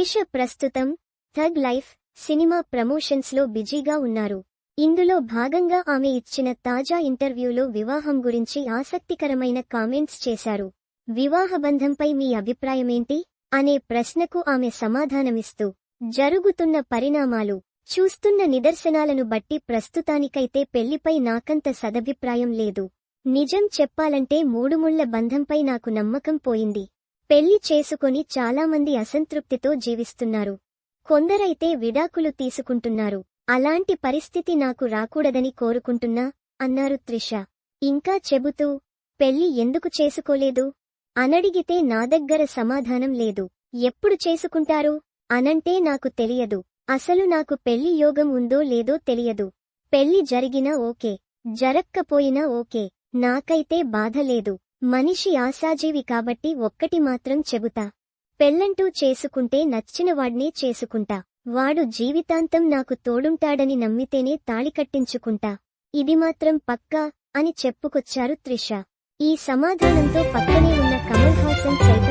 త్రిష ప్రస్తుతం tug life cinema ప్రమోషన్స్లో బిజీగా ఉన్నారు. ఇందులో భాగంగా ఆమె ఇచ్చిన తాజా ఇంటర్వ్యూలో వివాహం గురించి ఆసక్తికరమైన కామెంట్స్ చేశారు. వివాహబంధంపై మీ అభిప్రాయమేంటి? అనే ప్రశ్నకు ఆమె సమాధానమిస్తూ జరుగుతున్న పరిణామాలు చూస్తున్న నిదర్శనాలను బట్టి ప్రస్తుతానికైతే పెళ్ళిపై నాకంత సదభిప్రాయం లేదు. నిజం చెప్పాలంటే మూడుముళ్ళ బంధంపై నాకు నమ్మకం పోయింది. పెళ్ళి చేసుకొని చాలామంది అసంతృప్తితో జీవిస్తున్నారు. కొందరైతే విడాకులు తీసుకుంటున్నారు. అలాంటి పరిస్థితి నాకు రాకూడదని కోరుకుంటున్నా అన్నారు త్రిష. ఇంకా చెబుతూ పెళ్ళి ఎందుకు చేసుకోలేదు? అనడిగితే నా దగ్గర సమాధానం లేదు. ఎప్పుడు చేసుకుంటారు? అనంటే నాకు తెలియదు. అసలు నాకు పెళ్ళి యోగం ఉందో లేదో తెలియదు. పెళ్ళి జరిగినా ఓకే. జరక్కపోయినా ఓకే. నాకైతే బాధలేదు మనిషి ఆశాజీవి కాబట్టి ఒక్కటి మాత్రం చెబుతా. పెళ్ళంటూ చేసుకుంటే నచ్చినవాడ్నే చేసుకుంటా. వాడు జీవితాంతం నాకు తోడుంటాడని నమ్మితేనే తాళి కట్టించుకుంటా. ఇది మాత్రం పక్కా అని చెప్పుకొచ్చారు త్రిష. ఈ సమాధానంతో పక్కనే ఉన్న కమల్ హాసన్ సైతం